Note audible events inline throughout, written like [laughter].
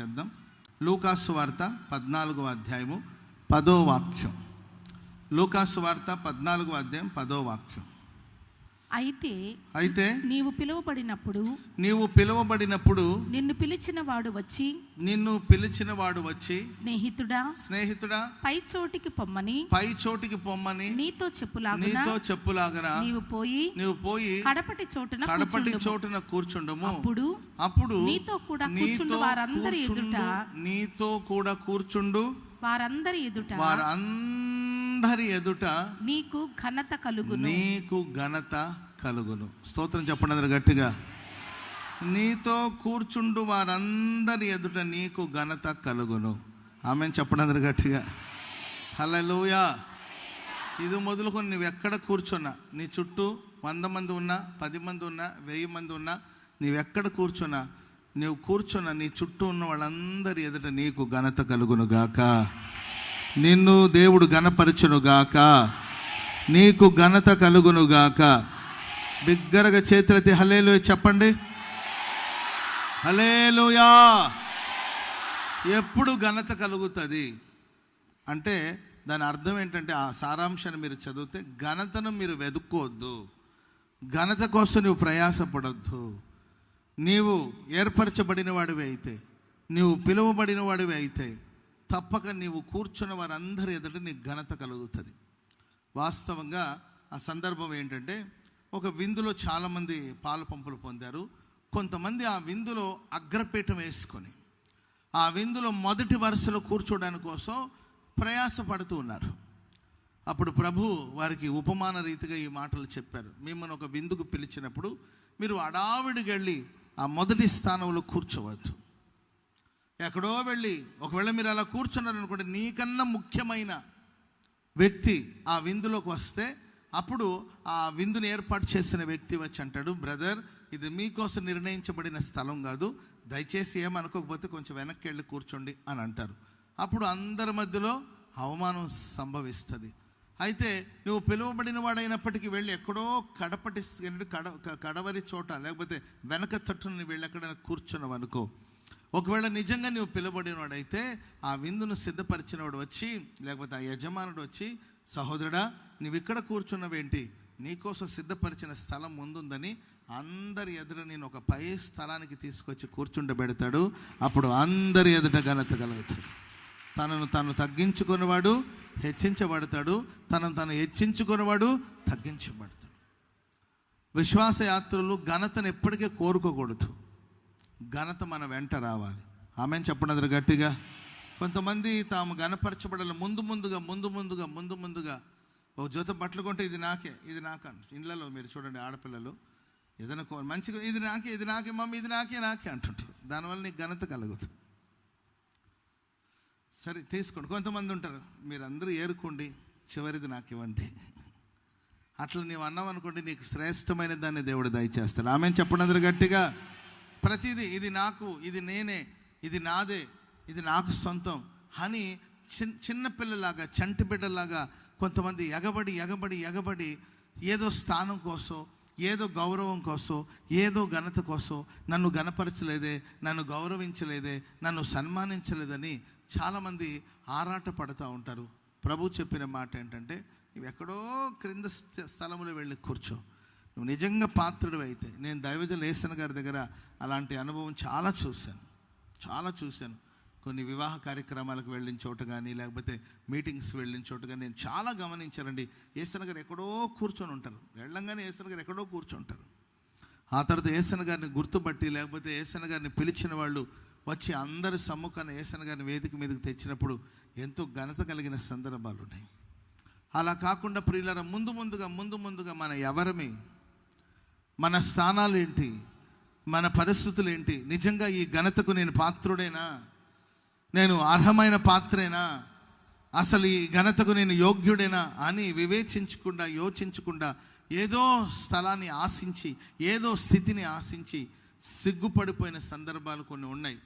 చేద్దాం లూకాసు వార్త పద్నాలుగో అధ్యాయము పదో వాక్యం. లూకాసు వార్త పద్నాలుగో అధ్యాయం పదో వాక్యం. అయితే అయితే నీవు పిలువబడినప్పుడు నీవు పిలువబడినప్పుడు నిన్ను పిలిచిన వాడు వచ్చి నిన్ను పిలిచిన వాడు వచ్చి స్నేహితుడా స్నేహితుడా పై చోటికి పొమ్మని పై చోటికి పొమ్మని నీతో చెప్పులాగున? నీతో చెప్పులాగరా. నీవు పోయి నీవు పోయి కడపటి చోటున కడపటి. చోటున కూర్చుండము. అప్పుడు అప్పుడు నీతో కూడా కూర్చుండు వారందరి ఎదుట. నీతో కూడా కూర్చుండు వారందరి ఎదుట. వారందరి ఎదుట నీకు ఘనత కలుగును. నీకు ఘనత కలుగును. స్తోత్రం చెప్పండి అందరు గట్టిగా. నీతో కూర్చుండు వారందరి ఎదుట నీకు ఘనత కలుగును. ఆమె చెప్పండి అందరు గట్టిగా. హల్లెలూయా. ఇది మొదలుకొని నువ్వు ఎక్కడ కూర్చున్నా నీ చుట్టూ వంద మంది ఉన్నా పది మంది ఉన్నా వెయ్యి మంది ఉన్నా నీవు ఎక్కడ కూర్చున్నా నీవు కూర్చున్న నీ చుట్టూ ఉన్న వాళ్ళందరి ఎదుట నీకు ఘనత కలుగును గాక. నిన్ను దేవుడు ఘనపరచును గాక నీకు ఘనత కలుగును గాక బిగ్గరగా చేతులెత్తి హలేలు చెప్పండి. హలేలుయా ఎప్పుడు ఘనత కలుగుతుంది? అంటే దాని అర్థం ఏంటంటే ఆ సారాంశాన్ని మీరు చదివితే ఘనతను మీరు వెతుక్కోవద్దు ఘనత కోసం నువ్వు ప్రయాసపడద్దు. నీవు ఏర్పరచబడిన వాడివి అయితే నీవు పిలువబడిన వాడివి అయితే తప్పక నీవు కూర్చున్న వారందరి ఎదుట నీకు ఘనత కలుగుతుంది. వాస్తవంగా ఆ సందర్భం ఏంటంటే ఒక విందులో చాలామంది పాల పంపులు పొందారు. కొంతమంది ఆ విందులో అగ్రపీఠం వేసుకొని ఆ విందులో మొదటి వరుసలో కూర్చోడానికి కోసం ప్రయాసపడుతూ ఉన్నారు. అప్పుడు ప్రభు వారికి ఉపమాన రీతిగా ఈ మాటలు చెప్పారు. మిమ్మల్ని ఒక విందుకు పిలిచినప్పుడు మీరు అడావిడికి వెళ్ళి ఆ మొదటి స్థానంలో కూర్చోవద్దు. ఎక్కడో వెళ్ళి ఒకవేళ మీరు అలా కూర్చున్నారనుకోండి నీకన్నా ముఖ్యమైన వ్యక్తి ఆ విందులోకి వస్తే అప్పుడు ఆ విందుని ఏర్పాటు చేసిన వ్యక్తి వచ్చి అంటాడు బ్రదర్ ఇది మీకోసం నిర్ణయించబడిన స్థలం కాదు దయచేసి ఏమనుకోకపోతే కొంచెం వెనక్కి వెళ్ళి కూర్చోండి అని అంటారు. అప్పుడు అందరి మధ్యలో అవమానం సంభవిస్తుంది. అయితే నువ్వు పిలువబడిన వాడైనప్పటికీ వెళ్ళి ఎక్కడో కడపటి కడ కడవరి చోట లేకపోతే వెనక తట్టుని వెళ్ళి ఎక్కడైనా కూర్చున్నావు అనుకో ఒకవేళ నిజంగా నువ్వు పిలబడినవాడైతే ఆ విందును సిద్ధపరిచినవాడు వచ్చి లేకపోతే ఆ యజమానుడు వచ్చి సహోదరుడా నువ్వు ఇక్కడ కూర్చున్నవేంటి? నీకోసం సిద్ధపరిచిన స్థలం ముందుందని అందరి ఎదుట నేను ఒక పై స్థలానికి తీసుకొచ్చి కూర్చుండబెడతాడు. అప్పుడు అందరి ఎదుట ఘనత కలుగుతుంది. తనను తను తగ్గించుకునేవాడు హెచ్చించబడతాడు. తనను తను హెచ్చించుకునేవాడు తగ్గించబడతాడు. విశ్వాసయాత్రలు ఘనతను ఎప్పటికీ కోరుకోకూడదు. ఘనత మన వెంట రావాలి. ఆమె చెప్పండి గట్టిగా. కొంతమంది తాము ఘనపరచబడాలి. ముందు ముందుగా ముందు ముందుగా ముందు ముందుగా. ఒక జత బట్టలు కొంటే ఇది నాకే ఇది నాక ఇళ్ళలో మీరు చూడండి ఆడపిల్లలు. ఏదైనా కో- మంచిగా ఇది నాకే ఇది నాకే మమ్మీ ఇది నాకే నాకే అంటుంటారు. దానివల్ల నీకు ఘనత కలుగుతుంది సరే తీసుకోండి. కొంతమంది ఉంటారు. మీరు అందరూ ఏరుకోండి. చివరిది నాకు ఇవ్వండి. అట్లా నీవు అన్నావు అనుకోండి నీకు శ్రేష్టమైన దాన్ని దేవుడు దయచేస్తాడు. ఆమె చెప్పండి అందరు గట్టిగా. ప్రతిదీ ఇది నాకు ఇది నేనే ఇది నాదే ఇది నాకు సొంతం అని చిన్న చిన్నపిల్లలాగా చంటి బిడ్డలాగా కొంతమంది ఎగబడి ఎగబడి ఎగబడి ఏదో స్థానం కోసం ఏదో గౌరవం కోసం ఏదో ఘనత కోసం నన్ను గణపరచలేదే నన్ను గౌరవించలేదే నన్ను సన్మానించలేదని చాలామంది ఆరాట పడుతూ ఉంటారు. ప్రభు చెప్పిన మాట ఏంటంటే ఇవి ఎక్కడో క్రింద స్థ- స్థలములో వెళ్ళి కూర్చో. నువ్వు నిజంగా పాత్రుడు అయితే నేను దైవజలు లేసన్ గారి దగ్గర అలాంటి అనుభవం చాలా చూశాను. చాలా చూశాను. కొన్ని వివాహ కార్యక్రమాలకు వెళ్ళిన చోట కానీ లేకపోతే మీటింగ్స్ వెళ్ళిన చోట కానీ నేను చాలా గమనించానండి. ఏసన గారు ఎక్కడో కూర్చొని ఉంటారు. వెళ్ళంగానే ఏసన గారు ఎక్కడో కూర్చుంటారు. ఆ తర్వాత ఏసన గారిని గుర్తుపట్టి లేకపోతే ఏసన గారిని పిలిచిన వాళ్ళు వచ్చి అందరి సమ్ముఖాన ఏసన గారిని వేదిక మీదకి తెచ్చినప్పుడు ఎంతో ఘనత కలిగిన సందర్భాలు ఉన్నాయి అలా కాకుండా ప్రియులర ముందు ముందుగా ముందు ముందుగా మన ఎవరమే మన స్థానాలు ఏంటి మన పరిస్థితులు ఏంటి నిజంగా ఈ ఘనతకు నేను పాత్రుడేనా? నేను అర్హమైన పాత్రేనా? అసలు ఈ ఘనతకు నేను యోగ్యుడేనా? అని వివేచించకుండా యోచించకుండా ఏదో స్థలాన్ని ఆశించి ఏదో స్థితిని ఆశించి సిగ్గుపడిపోయిన సందర్భాలు కొన్ని ఉన్నాయి.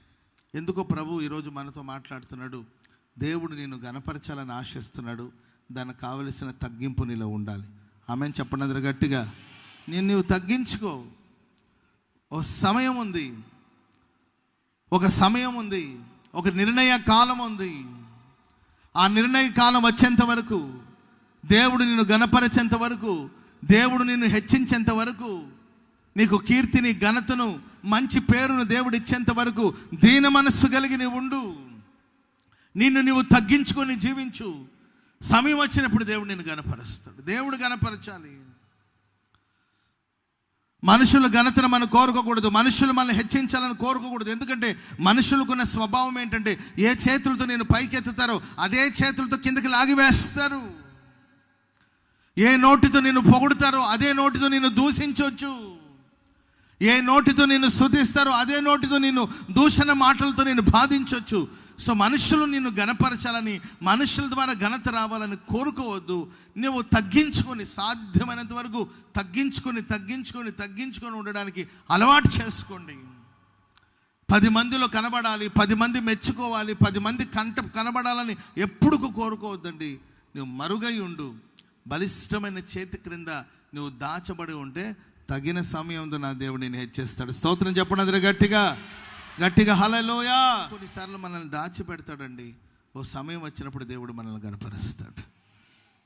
ఎందుకో ప్రభు ఈరోజు మనతో మాట్లాడుతున్నాడు. దేవుడు నేను గనపరచాలని ఆశిస్తున్నాడు. దానికి కావలసిన తగ్గింపు నీలో ఉండాలి. ఆమె చెప్పండి గట్టిగా. నేను నువ్వు తగ్గించుకో. ఓ సమయం ఉంది. ఒక సమయం ఉంది. ఒక నిర్ణయ కాలం ఉంది. ఆ నిర్ణయ కాలం వచ్చేంత వరకు దేవుడు నిన్ను గణపరిచేంత వరకు దేవుడు నిన్ను హెచ్చించేంత వరకు నీకు కీర్తిని ఘనతను మంచి పేరును దేవుడు ఇచ్చేంత వరకు దీన మనస్సు కలిగి నీవు ఉండు. నిన్ను నీవు తగ్గించుకొని జీవించు. సమయం వచ్చినప్పుడు దేవుడు నిన్ను గణపరుస్తాడు. దేవుడు గణపరచాలి. మనుషుల ఘనతను మనం కోరుకోకూడదు. మనుషులు మనల్ని హెచ్చించాలని కోరుకోకూడదు. ఎందుకంటే మనుషులకున్న స్వభావం ఏంటంటే ఏ చేతులతో నేను పైకెత్తుతారో అదే చేతులతో కిందకి లాగివేస్తారు ఏ నోటితో నిన్ను పొగుడుతారో అదే నోటితో నిన్ను దూషించవచ్చు ఏ నోటితో నిన్ను శుద్ధిస్తారో అదే నోటితో నిన్ను దూషణ మాటలతో నేను బాధించవచ్చు సో మనుషులు నిన్ను గణపరచాలని మనుషుల ద్వారా ఘనత రావాలని కోరుకోవద్దు. నువ్వు తగ్గించుకొని సాధ్యమైనంత వరకు తగ్గించుకొని తగ్గించుకొని తగ్గించుకొని ఉండడానికి అలవాటు చేసుకోండి. పది మందిలో కనబడాలి పది మంది మెచ్చుకోవాలి పది మంది కంట కనబడాలని ఎప్పుడుకు కోరుకోవద్దండి. నువ్వు మరుగై ఉండు. బలిష్టమైన చేతి క్రింద నువ్వు దాచబడి ఉంటే తగిన సమయంతో నా దేవుడు నేను హెచ్చేస్తాడు. స్తోత్రం చెప్పడం అందరూ గట్టిగా. గట్టిగా హలలోయ కొన్నిసార్లు మనల్ని దాచిపెడతాడండి. ఓ సమయం వచ్చినప్పుడు దేవుడు మనల్ని కనపరుస్తాడు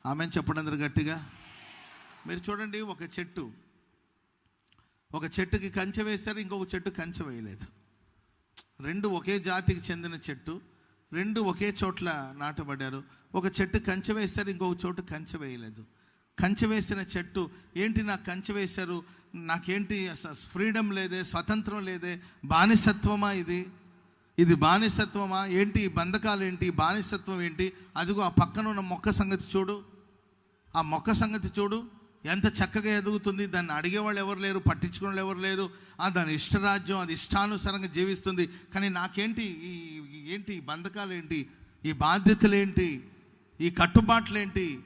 ఆమె చెప్పండి గట్టిగా? మీరు చూడండి ఒక చెట్టు. ఒక చెట్టుకి కంచె వేశారు ఇంకొక చెట్టు కంచె వేయలేదు. రెండు ఒకే జాతికి చెందిన చెట్టు రెండు ఒకే చోట్ల నాటబడ్డారు. ఒక చెట్టు కంచె వేశారు ఇంకొక చోటు కంచె వేయలేదు. కంచె వేసిన చెట్టు. ఏంటి నాకు కంచె వేశారు? నాకేంటి ఫ్రీడమ్ లేదే స్వతంత్రం లేదే బానిసత్వమా ఇది? ఇది బానిసత్వమా? ఏంటి ఈ బంధకాలు ఏంటి బానిసత్వం ఏంటి? అదిగో ఆ పక్కన ఉన్న మొక్క సంగతి చూడు. ఆ మొక్క సంగతి చూడు. ఎంత చక్కగా ఎదుగుతుంది. దాన్ని అడిగేవాళ్ళు ఎవరు లేరు పట్టించుకునే వాళ్ళు ఎవరు లేరు. ఆ దాని ఇష్టరాజ్యం అది ఇష్టానుసారంగా జీవిస్తుంది. కానీ నాకేంటి ఈ ఈ- ఏంటి ఈ బంధకాలు ఏంటి ఈ బాధ్యతలు ఏంటి ఈ కట్టుబాట్లు ఏంటి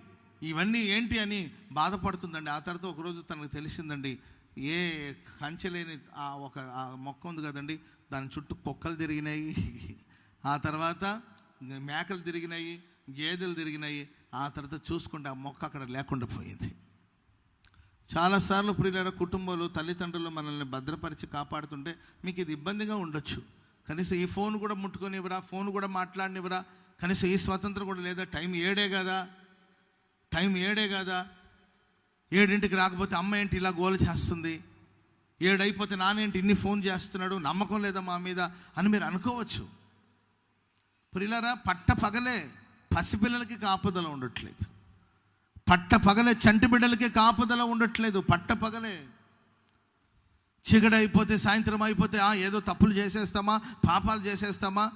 ఇవన్నీ ఏంటి అని బాధపడుతుందండి. ఆ తర్వాత ఒకరోజు తనకు తెలిసిందండి ఏ కంచె లేని ఆ ఒక ఆ మొక్క ఉంది కదండి దాని చుట్టూ కుక్కలు తిరిగినాయి. ఆ తర్వాత మేకలు తిరిగినాయి గేదెలు తిరిగినాయి. ఆ తర్వాత చూసుకుంటే ఆ మొక్క అక్కడ లేకుండా పోయింది. చాలాసార్లు ప్రియుల కుటుంబాలు తల్లిదండ్రులు మనల్ని భద్రపరిచి కాపాడుతుంటే మీకు ఇది ఇబ్బందిగా ఉండొచ్చు. కనీసం ఈ ఫోన్ కూడా ముట్టుకొనివ్వరా ఫోన్ కూడా మాట్లాడినివ్వరా కనీసం ఈ స్వాతంత్రం కూడా లేదా టైం ఏడే కదా. టైం ఏడే కదా? ఏడింటికి రాకపోతే అమ్మ ఏంటి ఇలా గోల చేస్తుంది? ఏడైపోతే నానేంటి ఇన్ని ఫోన్ చేస్తున్నాడు? నమ్మకం లేదా మా మీద? అని మీరు అనుకోవచ్చు. ప్రియులారా పట్ట పగలే పసిపిల్లలకి కాపుదల ఉండట్లేదు. పట్ట పగలే చంటి బిడ్డలకి కాపుదల ఉండట్లేదు. పట్ట పగలే చీకటైపోతే సాయంత్రం అయిపోతే ఆ ఏదో తప్పులు చేసేస్తామా? పాపాలు చేసేస్తామా?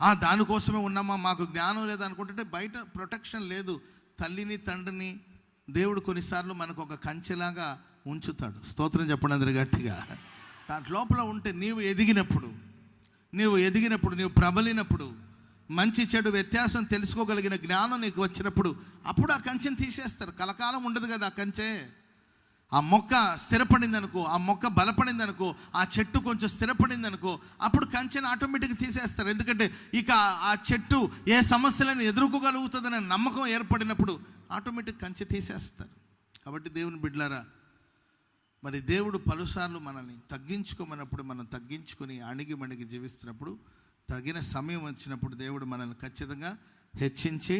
ఆ దానికోసమే ఉన్నామా? మాకు జ్ఞానం లేదనుకుంటుంటే బయట ప్రొటెక్షన్ లేదు. తల్లిని తండ్రిని దేవుడు కొన్నిసార్లు మనకు ఒక కంచెలాగా ఉంచుతాడు. స్తోత్రం చెప్పండి అందరు గట్టిగా. దాంట్ లోపల ఉంటే నీవు ఎదిగినప్పుడు నీవు ఎదిగినప్పుడు నీవు ప్రబలినప్పుడు మంచి చెడు వ్యత్యాసం తెలుసుకోగలిగిన జ్ఞానం నీకు వచ్చినప్పుడు అప్పుడు ఆ కంచెని తీసేస్తారు. కలకాలం ఉండదు కదా ఆ కంచె. ఆ మొక్క స్థిరపడింది అనుకో ఆ మొక్క బలపడింది అనుకో ఆ చెట్టు కొంచెం స్థిరపడింది అనుకో అప్పుడు కంచెను ఆటోమేటిక్గా తీసేస్తారు. ఎందుకంటే ఇక ఆ చెట్టు ఏ సమస్యలను ఎదుర్కోగలుగుతుందనే నమ్మకం ఏర్పడినప్పుడు ఆటోమేటిక్ కంచె తీసేస్తారు. కాబట్టి దేవుని బిడ్డలారా మరి దేవుడు పలుసార్లు మనల్ని తగ్గించుకోమన్నప్పుడు మనం తగ్గించుకొని అణిగి మణిగి జీవిస్తున్నప్పుడు తగిన సమయం వచ్చినప్పుడు దేవుడు మనల్ని ఖచ్చితంగా హెచ్చించి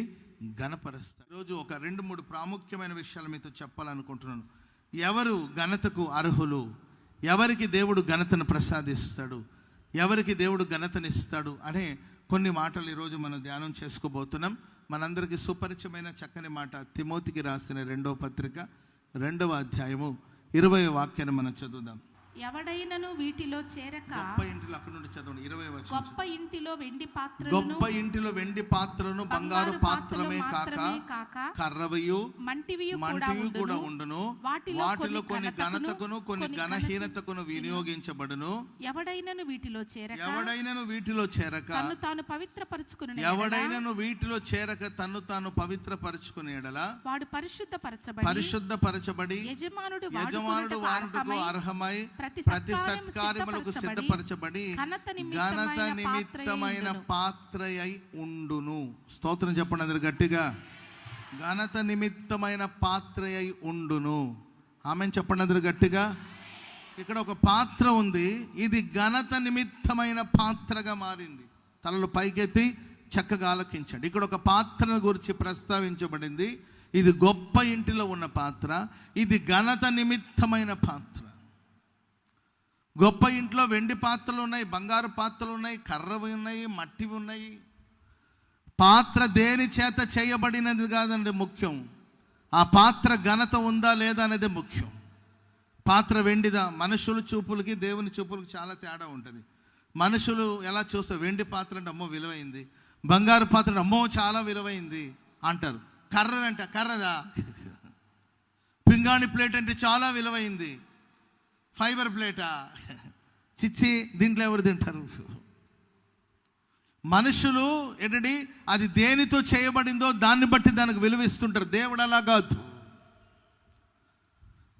ఘనపరుస్తాడు. ఈరోజు ఒక రెండు మూడు ప్రాముఖ్యమైన విషయాలు మీతో చెప్పాలనుకుంటున్నాను. ఎవరు ఘనతకు అర్హులు? ఎవరికి దేవుడు ఘనతను ప్రసాదిస్తాడు? ఎవరికి దేవుడు ఘనతనిస్తాడు? అనే కొన్ని మాటలు ఈరోజు మనం ధ్యానం చేసుకోబోతున్నాం. మనందరికీ సుపరిచయమైన చక్కని మాట తిమోతికి రాసిన రెండవ పత్రిక రెండవ అధ్యాయము ఇరవై వాక్యాన్ని మనం చదువుదాం. ఎవడైనను వీటిలో చేరక గొప్ప ఇంటిలో అక్కడ నుండి చదవండి ఇరవై వచ్చిన గొప్ప ఇంటిలో వెండి పాత్రలను గొప్ప ఇంటిలో వెండి పాత్రను బంగారు పాత్రమే కాక కర్రవయు మంటివియు కూడా మంటివి కూడా ఉండును వాటిలో కొన్ని ఘనతకును కొన్ని ఘనహీనతకును వినియోగించబడును. ఎవడైనను వీటిలో చేరక ఎవడైనను వీటిలో చేరక తను తాను పవిత్రపరచుకుని ఎవడైనను వీటిలో చేరక తన్ను తాను పవిత్రపరచుకుని ఎడల వాడు పరిశుద్ధపరచబడి పరిశుద్ధపరచబడి యజమానుడు యజమానుడు వాడుటకు అర్హమై ప్రతి సత్కార్యములకు సిద్ధపరచబడి ఘనత ఘనత నిమిత్తమైన పాత్ర అయి ఉండును. స్తోత్రం చెప్పండి అందరు గట్టిగా. ఘనత నిమిత్తమైన పాత్ర అయి ఉండును. ఆమె చెప్పండి అందరు గట్టిగా. ఇక్కడ ఒక పాత్ర ఉంది. ఇది ఘనత నిమిత్తమైన పాత్రగా మారింది. తలలు పైకెత్తి చక్కగా ఆలకించండి. ఇక్కడ ఒక పాత్రను గురించి ప్రస్తావించబడింది. ఇది గొప్ప ఇంటిలో ఉన్న పాత్ర. ఇది ఘనత నిమిత్తమైన పాత్ర. గొప్ప ఇంట్లో వెండి పాత్రలు ఉన్నాయి బంగారు పాత్రలు ఉన్నాయి కర్రవి ఉన్నాయి మట్టివి ఉన్నాయి. పాత్ర దేని చేత చేయబడినది కాదండి ముఖ్యం. ఆ పాత్ర ఘనత ఉందా లేదా అనేది ముఖ్యం. పాత్ర వెండిదా? మనుషుల చూపులకి దేవుని చూపులకి చాలా తేడా ఉంటుంది. మనుషులు ఎలా చూస్తారు? వెండి పాత్ర అంటే అమ్మో విలువైంది. బంగారు పాత్ర అమ్మో చాలా విలువైంది అంటారు. కర్ర వెంట కర్రదా? పింగాణి ప్లేట్ అంటే చాలా విలువైంది. ఫైబర్ ప్లేటా? చిచ్చి దీంట్లో ఎవరు తింటారు? మనుషులు ఏంటండి అది దేనితో చేయబడిందో దాన్ని బట్టి దానికి విలువిస్తుంటారు దేవుడు అలా కాదు.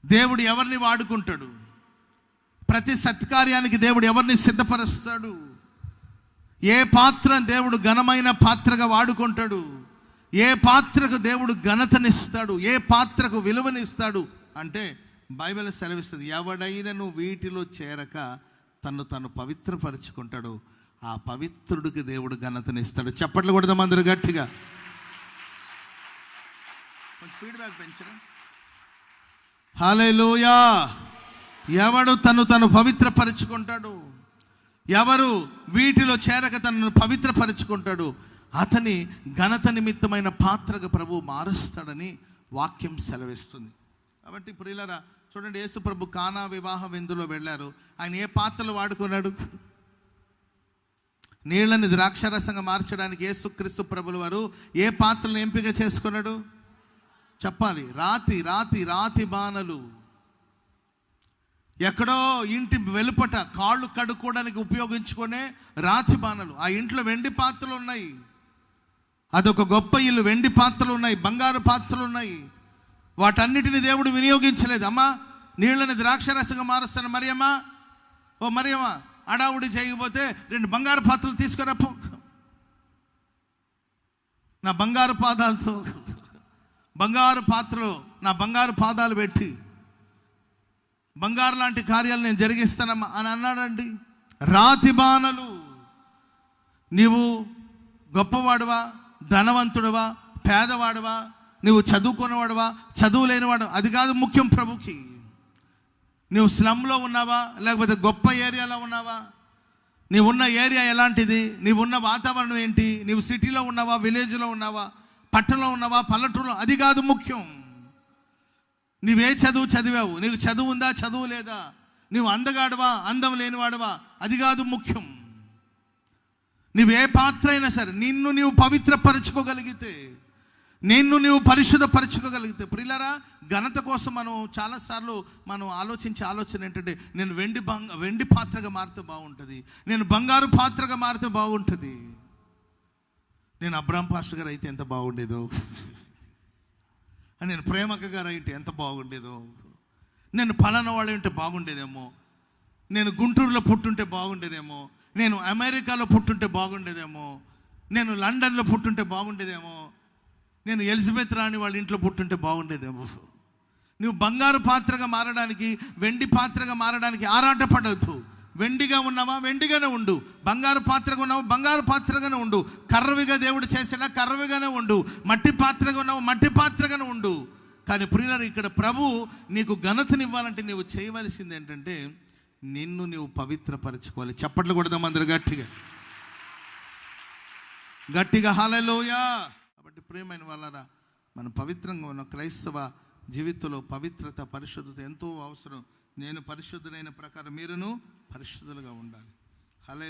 దేవుడు ఎవరిని వాడుకుంటాడు? ప్రతి సత్కార్యానికి దేవుడు ఎవరిని సిద్ధపరుస్తాడు? ఏ పాత్ర దేవుడు ఘనమైన పాత్రగా వాడుకుంటాడు? ఏ పాత్రకు దేవుడు ఘనతనిస్తాడు? ఏ పాత్రకు విలువనిస్తాడు? అంటే బైబిల్ సెలవిస్తుంది ఎవడైనను వీటిలో చేరక తను తను పవిత్రపరుచుకుంటాడు. ఆ పవిత్రుడికి దేవుడు ఘనతనిస్తాడు చప్పట్లు కొడదాం అందరూ గట్టిగా. కొంచెం ఫీడ్బ్యాక్ పెంచరా? హాలేలుయా ఎవడు తను తను పవిత్రపరుచుకుంటాడు? ఎవరు వీటిలో చేరక తనను పవిత్రపరుచుకుంటాడు? అతని ఘనత నిమిత్తమైన పాత్రగా ప్రభు మారుస్తాడని వాక్యం సెలవిస్తుంది. కాబట్టి ప్రియులరా చూడండి యేసుప్రభు కానా వివాహ విందులో వెళ్ళారు. ఆయన ఏ పాత్రలు వాడుకున్నాడు? నీళ్ళని ద్రాక్షరసంగా మార్చడానికి యేసుక్రీస్తు ప్రభులు వారు ఏ పాత్రలను ఎంపిక చేసుకున్నాడు? చెప్పాలి. రాతి రాతి రాతి బాణలు. ఎక్కడో ఇంటి వెలుపట కాళ్ళు కడుక్కోవడానికి ఉపయోగించుకునే రాతి బాణలు. ఆ ఇంట్లో వెండి పాత్రలు ఉన్నాయి. అదొక గొప్ప ఇల్లు. వెండి పాత్రలు ఉన్నాయి. బంగారు పాత్రలు ఉన్నాయి. వాటన్నిటిని దేవుడు వినియోగించలేదు. అమ్మా నీళ్ళని ద్రాక్షరసంగా మారుస్తాను. మరియమ్మా ఓ మరియమ్మా అడావుడి చేయకపోతే రెండు బంగారు పాత్రలు తీసుకురా నా బంగారు పాదాలతో బంగారు పాత్రలో నా బంగారు పాదాలు పెట్టి బంగారు లాంటి కార్యాలు నేను జరిగిస్తానమ్మా అని అన్నాడండి. రాతి బాణలు. నీవు గొప్పవాడువా ధనవంతుడువా పేదవాడువా నువ్వు చదువుకున్నవాడువా? చదువు లేనివాడు అది కాదు ముఖ్యం ప్రభుకి. నువ్వు స్లమ్లో ఉన్నావా? లేకపోతే గొప్ప ఏరియాలో ఉన్నావా? నీవున్న ఏరియా ఎలాంటిది? నీవున్న వాతావరణం ఏంటి? నీవు సిటీలో ఉన్నావా? విలేజ్లో ఉన్నావా? పట్టణంలో ఉన్నావా? పల్లెటూరులో? అది కాదు ముఖ్యం. నీవే చదువు చదివావు. నీకు చదువు ఉందా? చదువు లేదా? నువ్వు అందగాడవా? అందం లేనివాడవా? అది కాదు ముఖ్యం. నువ్వే పాత్ర అయినా సరే నిన్ను నీవు పవిత్రపరచుకోగలిగితే నిన్ను నీవు పరిశుద్ధపరచుకోగలిగితే. ప్రిల్లరా ఘనత కోసం మనం చాలాసార్లు మనం ఆలోచించే ఆలోచన ఏంటంటే నేను వెండి బంగ వెండి పాత్రగా మారితే బాగుంటుంది. నేను బంగారు పాత్రగా మారితే బాగుంటుంది. నేను అబ్రామ్ పాస్టర్ గారు అయితే ఎంత బాగుండేదో. [laughs] నేను ప్రేమక గారు అయితే ఎంత బాగుండేదో. నేను పలానా వాళ్ళు ఉంటే బాగుండేదేమో. నేను గుంటూరులో పుట్టుంటే బాగుండేదేమో. నేను అమెరికాలో పుట్టుంటే బాగుండేదేమో. నేను లండన్లో పుట్టుంటే బాగుండేదేమో. నేను ఎలిజబెత్ రాణి వాళ్ళ ఇంట్లో పుట్టుంటే బాగుండేదేమో నువ్వు బంగారు పాత్రగా మారడానికి వెండి పాత్రగా మారడానికి ఆరాటపడవద్దు వెండిగా ఉన్నావా? వెండిగానే ఉండు. బంగారు పాత్రగా ఉన్నావు? బంగారు పాత్రగానే ఉండు. కర్రవిగా దేవుడు చేసినా కర్రవిగానే ఉండు. మట్టి పాత్రగా ఉన్నావు? మట్టి పాత్రగానే ఉండు. కానీ ప్రియులారు ఇక్కడ ప్రభు నీకు ఘనతనివ్వాలంటే నీవు చేయవలసింది ఏంటంటే నిన్ను నీవు పవిత్రపరచుకోవాలి. చప్పట్లు కొడదాం అందరు గట్టిగా. గట్టిగా హాలలోయా కాబట్టి ప్రియమైన వాళ్ళరా మన పవిత్రంగా ఉన్న క్రైస్తవ జీవితంలో పవిత్రత పరిశుద్ధత ఎంతో అవసరం. నేను పరిశుద్ధులైన ప్రకారం మీరును పరిశుద్ధులుగా ఉండాలి. హలే